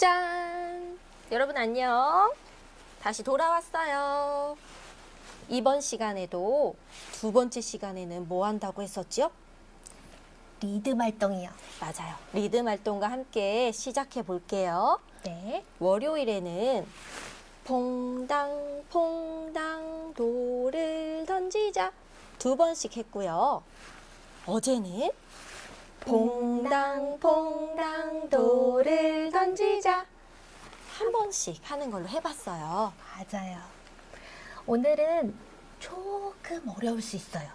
짠! 여러분 안녕. 다시 돌아왔어요. 이번 시간에도 두 번째 시간에는 뭐 한다고 했었죠? 리듬 활동이요. 맞아요. 리듬 활동과 함께 시작해 볼게요. 네. 월요일에는 퐁당 퐁당 돌을 던지자 두 번씩 했고요. 어제는 퐁당 퐁당 돌을 던지자 한 번씩 하는 걸로 해봤어요. 맞아요. 오늘은 조금 어려울 수 있어요.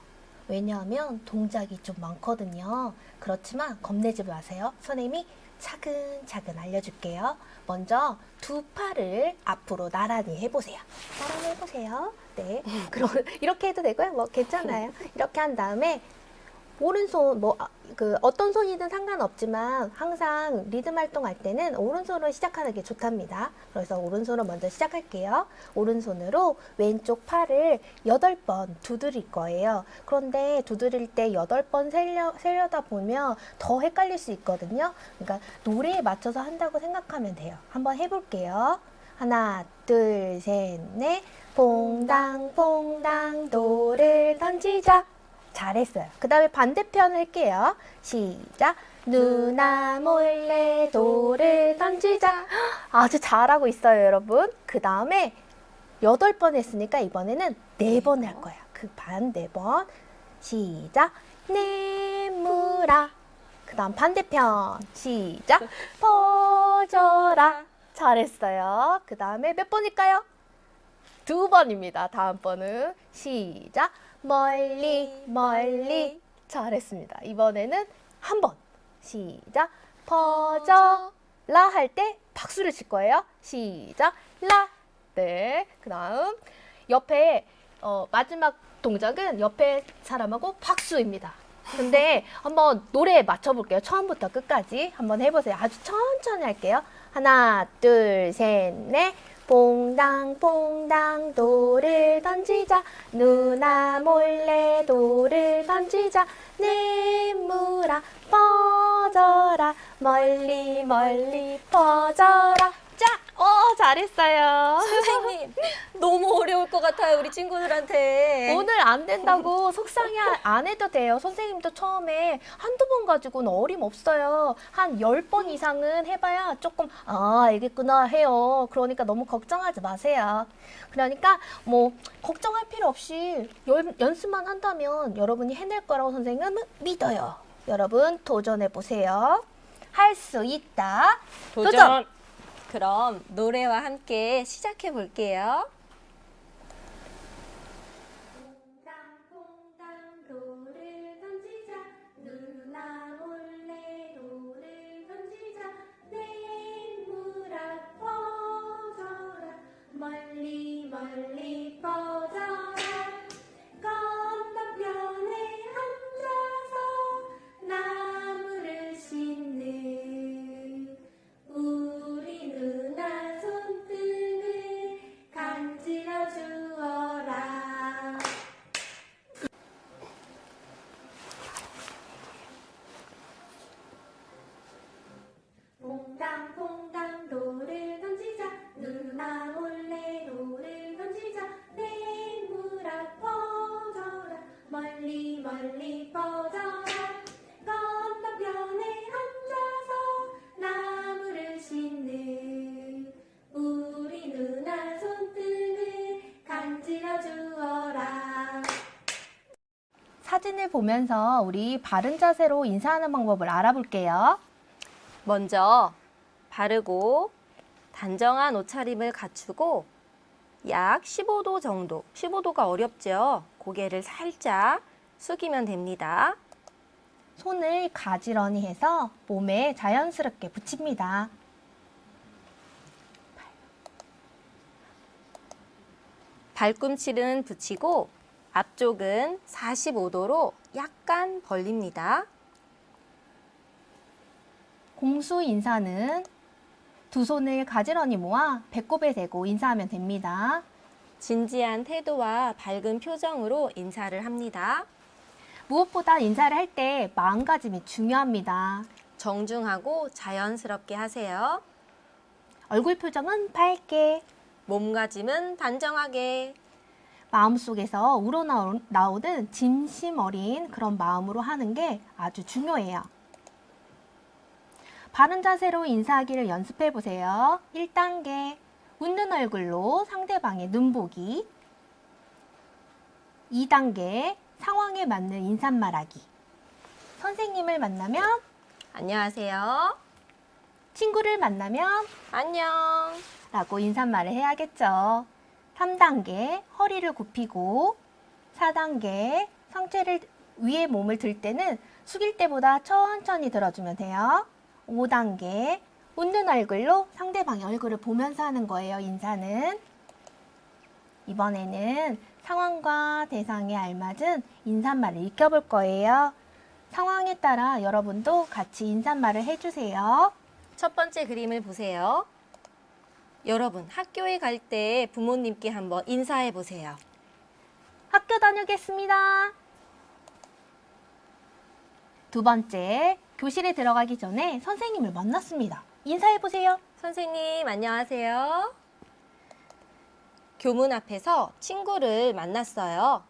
왜냐하면 동작이 좀 많거든요. 그렇지만 겁내지 마세요. 선생님이 차근차근 알려줄게요. 먼저 두 팔을 앞으로 나란히 해보세요. 나란히 해보세요. 네. 그럼 이렇게 해도 되고요. 뭐 괜찮아요. 이렇게 한 다음에 오른손 뭐 그 어떤 손이든 상관없지만 항상 리듬 활동할 때는 오른손으로 시작하는 게 좋답니다. 그래서 오른손으로 먼저 시작할게요. 오른손으로 왼쪽 팔을 여덟 번 두드릴 거예요. 그런데 두드릴 때 여덟 번 세려, 세려다 보면 더 헷갈릴 수 있거든요. 그러니까 노래에 맞춰서 한다고 생각하면 돼요. 한번 해볼게요. 하나, 둘, 셋, 넷. 퐁당퐁당 돌을 던지자. 잘했어요. 그 다음에 반대편 할게요. 시작. 누나 몰래 돌을 던지자. 아주 잘하고 있어요, 여러분. 그 다음에 여덟 번 했으니까 이번에는 네 번 할 거야. 그 반 네 번. 시작. 내물아. 그 다음 반대편. 시작. 퍼져라. 잘했어요. 그 다음에 몇 번일까요? 두 번입니다. 다음 번은 시작. 멀리 멀리 잘했습니다. 이번에는 한 번. 시작. 퍼져 라 할 때 박수를 칠 거예요. 시작. 라. 네. 그 다음 옆에 어, 마지막 동작은 옆에 사람하고 박수입니다. 근데 한번 노래에 맞춰 볼게요. 처음부터 끝까지 한번 해 보세요. 아주 천천히 할게요. 하나, 둘, 셋, 넷. 퐁당 퐁당 돌을 던지자. 누나 몰래 돌을 던지자. 내물아 퍼져라. 멀리 멀리 퍼져라. 자, 어 잘했어요. 선생님, 너무 어려울 것 같아요, 우리 친구들한테. 오늘 안 된다고 속상해 안 해도 돼요. 선생님도 처음에 한두 번 가지고는 어림없어요. 한 열 번 이상은 해봐야 조금, 아, 알겠구나 해요. 그러니까 너무 걱정하지 마세요. 그러니까 뭐, 걱정할 필요 없이 연, 연습만 한다면 여러분이 해낼 거라고 선생님은 믿어요. 여러분, 도전해보세요. 할 수 있다. 도전! 그럼 노래와 함께 시작해 볼게요. 사진을 보면서 우리 바른 자세로 인사하는 방법을 알아볼게요. 먼저 바르고 단정한 옷차림을 갖추고 약 15도 정도, 15도가 어렵죠? 고개를 살짝 숙이면 됩니다. 손을 가지런히 해서 몸에 자연스럽게 붙입니다. 발꿈치는 붙이고 앞쪽은 45도로 약간 벌립니다. 공수 인사는 두 손을 가지런히 모아 배꼽에 대고 인사하면 됩니다. 진지한 태도와 밝은 표정으로 인사를 합니다. 무엇보다 인사를 할 때 마음가짐이 중요합니다. 정중하고 자연스럽게 하세요. 얼굴 표정은 밝게. 몸가짐은 단정하게. 마음속에서 우러나오는 진심 어린 그런 마음으로 하는 게 아주 중요해요. 바른 자세로 인사하기를 연습해 보세요. 1단계. 웃는 얼굴로 상대방의 눈 보기. 2단계. 상황에 맞는 인사말 하기. 선생님을 만나면, 안녕하세요. 친구를 만나면, 안녕. 라고 인사말을 해야겠죠. 3단계 허리를 굽히고 4단계 상체를 위에 몸을 들 때는 숙일 때보다 천천히 들어주면 돼요. 5단계 웃는 얼굴로 상대방의 얼굴을 보면서 하는 거예요. 인사는. 이번에는 상황과 대상에 알맞은 인사말을 익혀볼 거예요. 상황에 따라 여러분도 같이 인사말을 해주세요. 첫 번째 그림을 보세요. 여러분, 학교에 갈 때 부모님께 한번 인사해 보세요. 학교 다녀오겠습니다. 두 번째, 교실에 들어가기 전에 선생님을 만났습니다. 인사해 보세요. 선생님, 안녕하세요. 교문 앞에서 친구를 만났어요.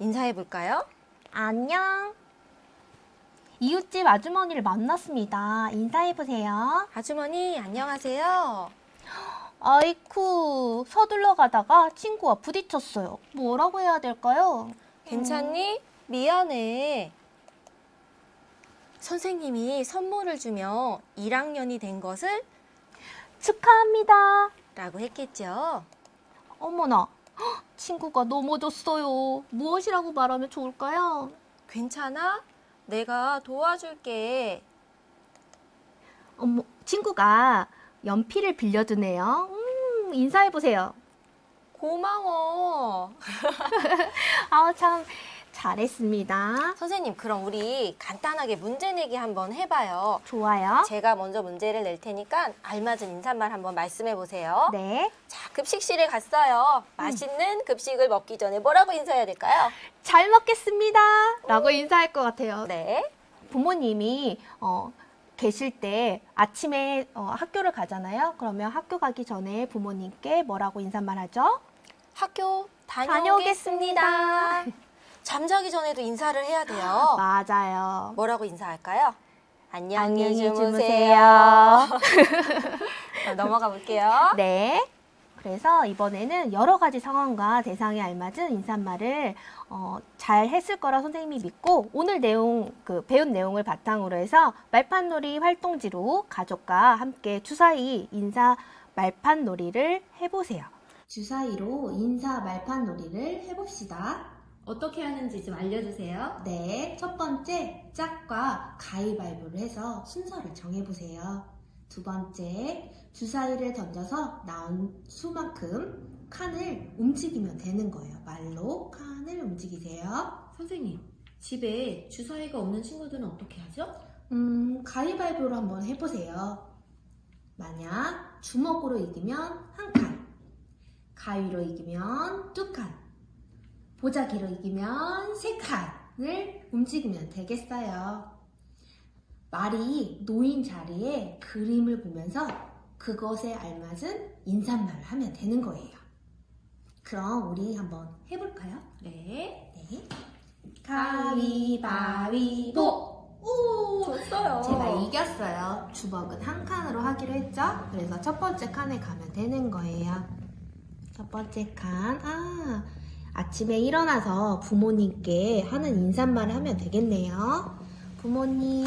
인사해 볼까요? 안녕. 이웃집 아주머니를 만났습니다. 인사해 보세요. 아주머니, 안녕하세요. 아이쿠, 서둘러 가다가 친구와 부딪혔어요. 뭐라고 해야 될까요? 괜찮니? 미안해. 선생님이 선물을 주며 1학년이 된 것을 축하합니다. 라고 했겠죠. 어머나, 헉, 친구가 넘어졌어요. 무엇이라고 말하면 좋을까요? 괜찮아? 내가 도와줄게. 어머, 친구가 연필을 빌려주네요. 음, 인사해보세요. 고마워. 아, 참, 잘했습니다. 선생님, 그럼 우리 간단하게 문제 내기 한번 해봐요. 좋아요. 제가 먼저 문제를 낼 테니까 알맞은 인사말 한번 말씀해 보세요. 네. 자, 급식실에 갔어요. 맛있는 급식을 먹기 전에 뭐라고 인사해야 될까요? 잘 먹겠습니다. 라고 인사할 것 같아요. 네. 부모님이, 어, 계실 때 아침에 어, 학교를 가잖아요. 그러면 학교 가기 전에 부모님께 뭐라고 인사말 하죠? 학교 다녀오겠습니다. 다녀오겠습니다. 잠자기 전에도 인사를 해야 돼요. 맞아요. 뭐라고 인사할까요? 안녕히, 안녕히 주무세요. 주무세요. 자, 넘어가 볼게요. 네. 그래서 이번에는 여러 가지 상황과 대상에 알맞은 인사말을 어, 잘 했을 거라 선생님이 믿고 오늘 내용 그 배운 내용을 바탕으로 해서 말판놀이 활동지로 가족과 함께 주사위 인사 말판놀이를 해보세요. 주사위로 인사 말판놀이를 해봅시다. 어떻게 하는지 좀 알려주세요. 네, 첫 번째 짝과 가위바위보를 해서 순서를 정해보세요. 두 번째 주사위를 던져서 나온 수만큼 칸을 움직이면 되는 거예요. 말로 칸을 움직이세요. 선생님, 집에 주사위가 없는 친구들은 어떻게 하죠? 음, 가위바위보로 한번 해보세요. 만약 주먹으로 이기면 한 칸, 가위로 이기면 두 칸, 보자기로 이기면 세 칸을 움직이면 되겠어요. 말이 놓인 자리에 그림을 보면서 그것에 알맞은 인사말을 하면 되는 거예요. 그럼 우리 한번 해볼까요? 네. 네. 가위바위보. 오! 줬어요. 제가 이겼어요. 주먹은 한 칸으로 하기로 했죠? 그래서 첫 번째 칸에 가면 되는 거예요. 첫 번째 칸. 아, 아침에 일어나서 부모님께 하는 인사말을 하면 되겠네요. 부모님,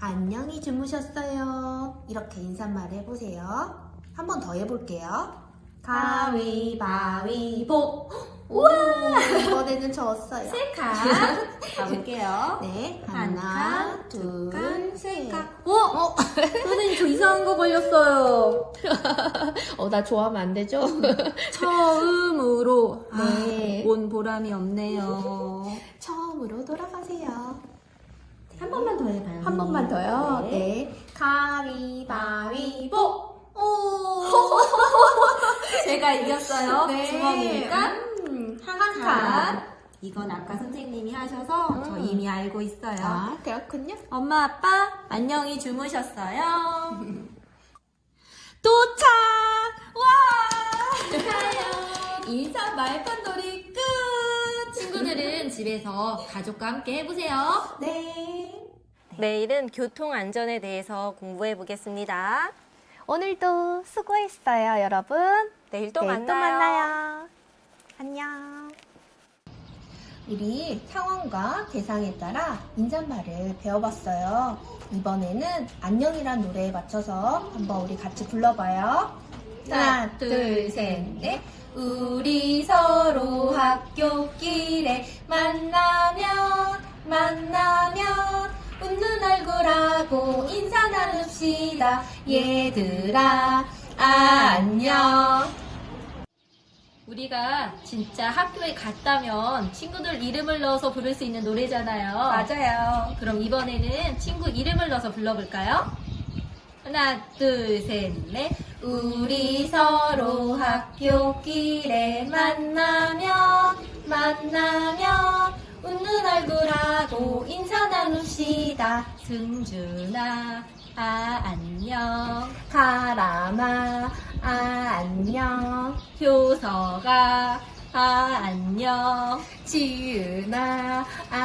안녕히 주무셨어요. 이렇게 인사말 해보세요. 한 번 더 해볼게요. 가위바위보. 우와! 이번에는 졌어요. 칸. 가볼게요. 네, 한 하나, 칸, 둘, 칸, 셋. 칸. 어? 어? 선생님, 저 이상한 거 걸렸어요. 어, 나 좋아하면 안 되죠? 처음으로 네. 온 보람이 없네요. 처음으로 돌아가세요. 한 번만 더 해봐요. 한 번만 더요. 네. 네. 가위바위보. 오. 제가 이겼어요. 네. 주먹이니까 음, 한한 칸. 칸. 이건 아까 선생님이 하셔서 저 음. 이미 알고 있어요. 아, 그렇군요. 엄마, 아빠, 안녕히 주무셨어요. 도착! 와! 축하해요. 인사 말판놀이 집에서 가족과 함께 해보세요. 네. 내일은 교통 안전에 대해서 공부해 보겠습니다. 오늘도 수고했어요, 여러분. 내일 또 내일 만나요. 또 만나요. 안녕. 우리 상황과 대상에 따라 인사말을 배워봤어요. 이번에는 안녕이란 노래에 맞춰서 한번 우리 같이 불러봐요. 하나, 둘, 셋, 넷. 우리 서로 학교길에 만나면, 만나면, 웃는 얼굴하고 인사 나눕시다. 얘들아, 안녕. 우리가 진짜 학교에 갔다면 친구들 이름을 넣어서 부를 수 있는 노래잖아요. 맞아요. 그럼 이번에는 친구 이름을 넣어서 불러볼까요? 하나, 둘, 셋, 넷. 우리 서로 학교 길에 만나면 만나면 웃는 얼굴하고 인사 나눕시다 승준아, 아, 안녕. 가람아 아 안녕 효서가, 아, 안녕. 지은아 아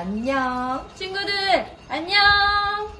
안녕 친구들, 안녕!